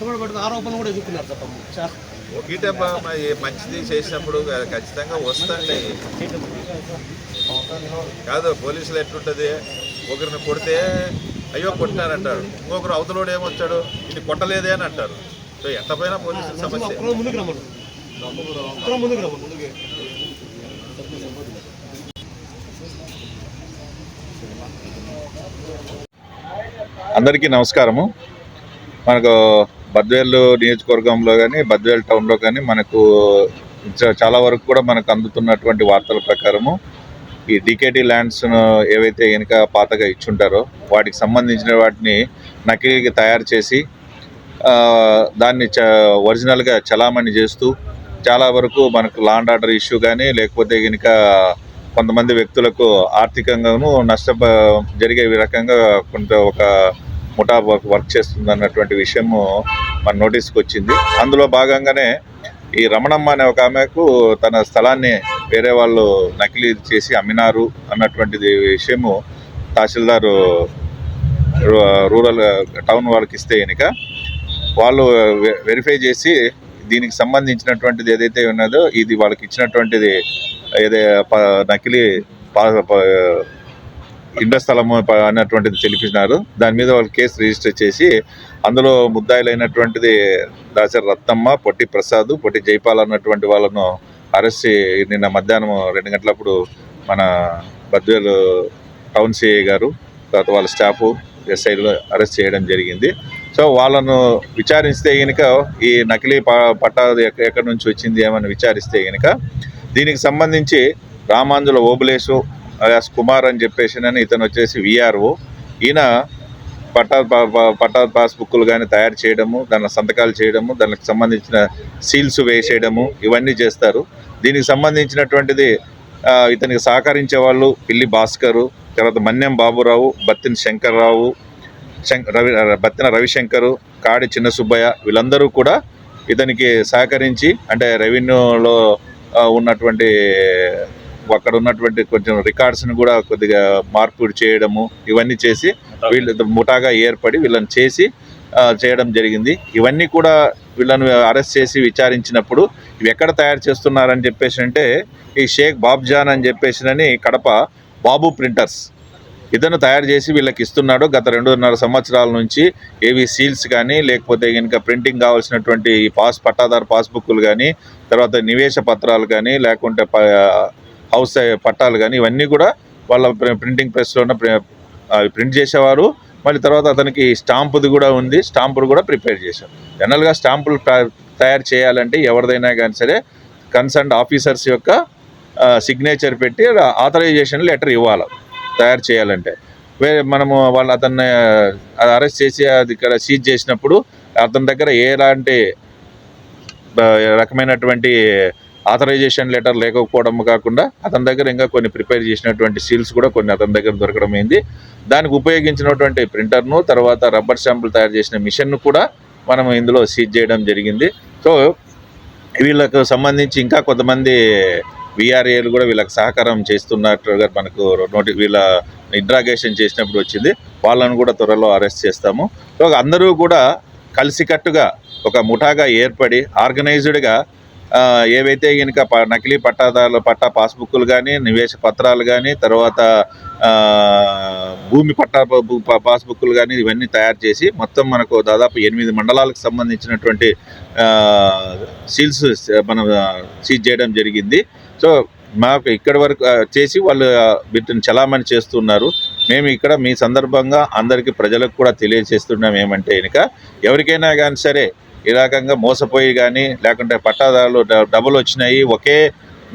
కష్టపడబడుతున్న ఆరోపణ కూడా ఎదుర్కొన్నారు తప్ప చాలా ఒకటమ్మా మరి మంచిది చేసినప్పుడు ఖచ్చితంగా వస్తుంది కాదు పోలీసులు ఎట్లుంటుంది? ఒకరిని కొడితే అయ్యో కొట్టినారంటారు. ఇంకొకరు అవతలోడు ఏమొచ్చాడు? ఇది కొట్టలేదే అని అంటారు. సో ఎంత పోయినా పోలీసుల సమస్య. అందరికీ నమస్కారము. మనకు బద్వేలు నియోజకవర్గంలో కానీ బద్వేల్ టౌన్లో కానీ మనకు చాలా వరకు కూడా మనకు అందుతున్నటువంటి వార్తల ప్రకారము ఈ డికేటీ ల్యాండ్స్ ఏవైతే వెనుక పాతగా ఇచ్చుంటారో వాటికి సంబంధించిన వాటిని నకిలీకి తయారు చేసి దాన్ని చ ఒరిజినల్గా చలామణి చేస్తూ చాలా వరకు మనకు లాండ్ ఆర్డర్ ఇష్యూ కానీ లేకపోతే కనుక కొంతమంది వ్యక్తులకు ఆర్థికంగాను నష్ట జరిగే రకంగా కొంత ఒక ముఠా వర్క్ వర్క్ చేస్తుంది అన్నటువంటి విషయము మన నోటీస్కి వచ్చింది. అందులో భాగంగానే ఈ రమణమ్మ అనే ఒక ఆమెకు తన స్థలాన్ని వేరే వాళ్ళు నకిలీ చేసి అమ్మినారు అన్నటువంటిది విషయము తహసీల్దారు రూరల్ టౌన్ వాళ్ళకి ఇస్తే కనుక వాళ్ళు వెరిఫై చేసి దీనికి సంబంధించినటువంటిది ఏదైతే ఉన్నదో ఇది వాళ్ళకి ఇచ్చినటువంటిది ఏదే ప- నకిలీ పా- ఇండ స్థలము అన్నటువంటిది తెలిపినారు. దాని మీద వాళ్ళు కేసు రిజిస్టర్ చేసి అందులో ముద్దాయిలైనటువంటిది దాసరి రత్నమ్మ పొట్టి ప్రసాద్ పొట్టి జైపాల్ అన్నటువంటి వాళ్ళను అరెస్ట్ నిన్న మధ్యాహ్నం రెండు గంటలప్పుడు మన బద్వేలు టౌన్ సిఐ గారు తర్వాత వాళ్ళ స్టాఫ్ ఎస్ఐలు అరెస్ట్ చేయడం జరిగింది. సో వాళ్ళను విచారిస్తే కనుక ఈ నకిలీ ప- పట్టా ఎక్కడి నుంచి వచ్చింది ఏమని విచారిస్తే కనుక దీనికి సంబంధించి రామాంజుల ఓబులేసు అలియాస్ కుమార్ అని చెప్పేసి అని ఇతను వచ్చేసి విఆర్ఓ ఈయన పట్టా పట్టా పాస్బుక్లు కానీ తయారు చేయడము దాని సంతకాలు చేయడము దానికి సంబంధించిన సీల్స్ వేసేయడము ఇవన్నీ చేస్తారు. దీనికి సంబంధించినటువంటిది ఇతనికి సహకరించే వాళ్ళు పిల్లి భాస్కరు తర్వాత మన్యం బాబురావు బత్తిన శంకర్రావు శం రవి బత్తిన రవిశంకరు కాడి చిన్న సుబ్బయ్య వీళ్ళందరూ కూడా ఇతనికి సహకరించి అంటే రెవెన్యూలో ఉన్నటువంటి అక్కడ ఉన్నటువంటి కొంచెం రికార్డ్స్ని కూడా కొద్దిగా మార్పు చేయడము ఇవన్నీ చేసి వీళ్ళు ముఠాగా ఏర్పడి వీళ్ళని చేసి చేయడం జరిగింది. ఇవన్నీ కూడా వీళ్ళని అరెస్ట్ చేసి విచారించినప్పుడు ఇవి ఎక్కడ తయారు చేస్తున్నారని చెప్పేసి అంటే ఈ షేక్ బాబ్జాన్ అని చెప్పేసినని కడప బాబు ప్రింటర్స్ ఇతను తయారు చేసి వీళ్ళకి ఇస్తున్నాడు. గత రెండున్నర సంవత్సరాల నుంచి ఏవి సీల్స్ కానీ లేకపోతే కనుక ప్రింటింగ్ కావాల్సినటువంటి పాస్ పట్టాదారు పాస్బుక్లు కానీ తర్వాత నివేశ పత్రాలు కానీ లేకుంటే హౌస్ పట్టాలు కానీ ఇవన్నీ కూడా వాళ్ళ ప్రింటింగ్ ప్రెస్లో ఉన్న ప్రింట్ చేసేవారు. మళ్ళీ తర్వాత అతనికి స్టాంపుది కూడా ఉంది. స్టాంపులు కూడా ప్రిపేర్ చేశారు. జనరల్గా స్టాంపులు తయారు చేయాలంటే ఎవరిదైనా కానీ సరే కన్సర్న్ ఆఫీసర్స్ యొక్క సిగ్నేచర్ పెట్టి ఆథరైజేషన్ లెటర్ ఇవ్వాలి. తయారు చేయాలంటే. వేరే మనము వాళ్ళు అతన్ని అరెస్ట్ చేసి అది ఇక్కడ సీజ్ చేసినప్పుడు అతని దగ్గర ఎలాంటి రకమైనటువంటి ఆథరైజేషన్ లెటర్ లేకపోవడం కాకుండా అతని దగ్గర ఇంకా కొన్ని ప్రిపేర్ చేసినటువంటి సీల్స్ కూడా కొన్ని అతని దగ్గర దొరకడం అయింది. దానికి ఉపయోగించినటువంటి ప్రింటర్ను తర్వాత రబ్బర్ శాంపుల్ తయారు చేసిన మిషన్ను కూడా మనం ఇందులో సీజ్ చేయడం జరిగింది. సో వీళ్ళకు సంబంధించి ఇంకా కొంతమంది విఆర్ఏలు కూడా వీళ్ళకి సహకారం చేస్తున్నట్టుగా మనకు నోటి వీళ్ళ ఇంట్రాగేషన్ చేసినప్పుడు వచ్చింది. వాళ్ళను కూడా త్వరలో అరెస్ట్ చేస్తాము. సో అందరూ కూడా కలిసికట్టుగా ఒక ముఠాగా ఏర్పడి ఆర్గనైజ్డ్గా ఏవైతే కనుక నకిలీ పట్టాదారుల పట్టా పాస్బుక్లు కానీ నివేశ పత్రాలు కానీ తర్వాత భూమి పట్టా భూ- పాస్బుక్లు కానీ ఇవన్నీ తయారు చేసి మొత్తం మనకు దాదాపు ఎనిమిది మండలాలకు సంబంధించినటువంటి సీల్స్ మనం సీజ్ చేయడం జరిగింది. సో మాకు ఇక్కడి వరకు చేసి వాళ్ళు వీటిని చలామణి చేస్తున్నారు. మేము ఇక్కడ మీ సందర్భంగా అందరికీ ప్రజలకు కూడా తెలియజేస్తున్నాం ఏమంటే కనుక ఎవరికైనా కానీ సరే ఈ రకంగా మోసపోయి కానీ లేకుంటే పట్టాదారులు డబ్బులు డబుల్ వచ్చినాయి ఒకే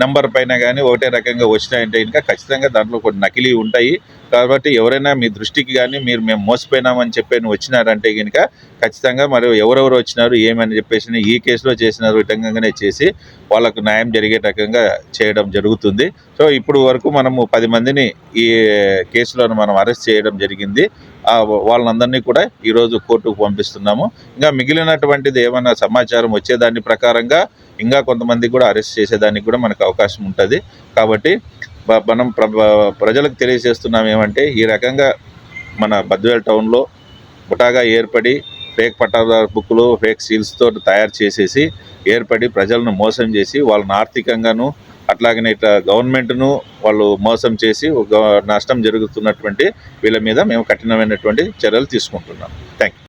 నంబర్ పైన కానీ ఒకటే రకంగా వచ్చినాయంటే ఇంకా ఖచ్చితంగా దాంట్లో కొన్ని నకిలీ ఉంటాయి. కాబట్టి ఎవరైనా మీ దృష్టికి కానీ మీరు మేము మోసపోయినామని చెప్పి వచ్చినారంటే కనుక ఖచ్చితంగా మరి ఎవరెవరు వచ్చినారు ఏమని చెప్పేసి ఈ కేసులో చేసిన విధంగానే చేసి వాళ్ళకు న్యాయం జరిగే రకంగా చేయడం జరుగుతుంది. సో ఇప్పుడు వరకు మనము పది మందిని ఈ కేసులను మనం అరెస్ట్ చేయడం జరిగింది. వాళ్ళందరినీ కూడా ఈరోజు కోర్టుకు పంపిస్తున్నాము. ఇంకా మిగిలినటువంటిది ఏమైనా సమాచారం వచ్చేదాని ప్రకారంగా ఇంకా కొంతమంది కూడా అరెస్ట్ చేసేదానికి కూడా మనకు అవకాశం ఉంటుంది. కాబట్టి మనం ప్ర ప్రజలకు తెలియజేస్తున్నాం ఏమంటే ఈ రకంగా మన బద్వేల్ టౌన్లో ముఠాగా ఏర్పడి ఫేక్ పట్టాదారు బుక్లు ఫేక్ సీల్స్తో తయారు చేసేసి ఏర్పడి ప్రజలను మోసం చేసి వాళ్ళని ఆర్థికంగాను అట్లాగనే ఇట్లా గవర్నమెంట్ను వాళ్ళు మోసం చేసి ఒక నష్టం జరుగుతున్నటువంటి వీళ్ళ మీద మేము కఠినమైనటువంటి చర్యలు తీసుకుంటున్నాం. Thank you